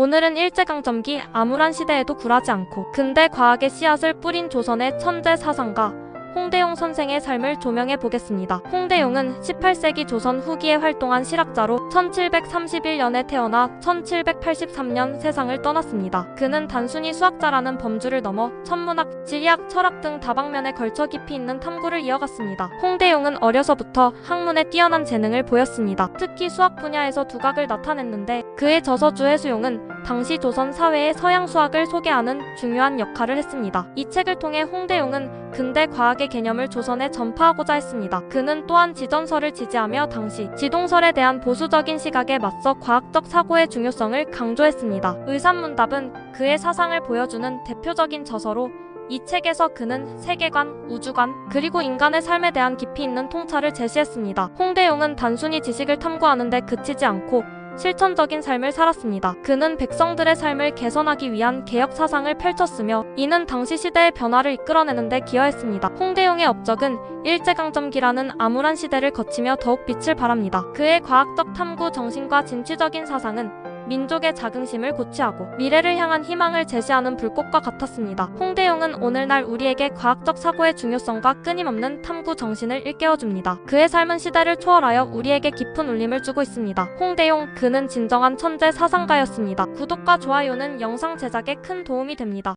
오늘은 일제강점기 암울한 시대에도 굴하지 않고 근대 과학의 씨앗을 뿌린 조선의 천재 사상가 홍대용 선생의 삶을 조명해 보겠습니다. 홍대용은 18세기 조선 후기에 활동한 실학자로 1731년에 태어나 1783년 세상을 떠났습니다. 그는 단순히 수학자라는 범주를 넘어 천문학, 지리학, 철학 등 다방면에 걸쳐 깊이 있는 탐구를 이어갔습니다. 홍대용은 어려서부터 학문에 뛰어난 재능을 보였습니다. 특히 수학 분야에서 두각을 나타냈는데 그의 저서 주해수용은 당시 조선 사회의 서양 수학을 소개하는 중요한 역할을 했습니다. 이 책을 통해 홍대용은 근대 과학의 개념을 조선에 전파하고자 했습니다. 그는 또한 지전설을 지지하며 당시 지동설에 대한 보수적인 시각에 맞서 과학적 사고의 중요성을 강조했습니다. 의산문답은 그의 사상을 보여주는 대표적인 저서로 이 책에서 그는 세계관, 우주관, 그리고 인간의 삶에 대한 깊이 있는 통찰을 제시했습니다. 홍대용은 단순히 지식을 탐구하는데 그치지 않고 실천적인 삶을 살았습니다. 그는 백성들의 삶을 개선하기 위한 개혁 사상을 펼쳤으며 이는 당시 시대의 변화를 이끌어내는데 기여했습니다. 홍대용의 업적은 일제강점기라는 암울한 시대를 거치며 더욱 빛을 발합니다. 그의 과학적 탐구 정신과 진취적인 사상은 민족의 자긍심을 고취하고 미래를 향한 희망을 제시하는 불꽃과 같았습니다. 홍대용은 오늘날 우리에게 과학적 사고의 중요성과 끊임없는 탐구 정신을 일깨워줍니다. 그의 삶은 시대를 초월하여 우리에게 깊은 울림을 주고 있습니다. 홍대용, 그는 진정한 천재 사상가였습니다. 구독과 좋아요는 영상 제작에 큰 도움이 됩니다.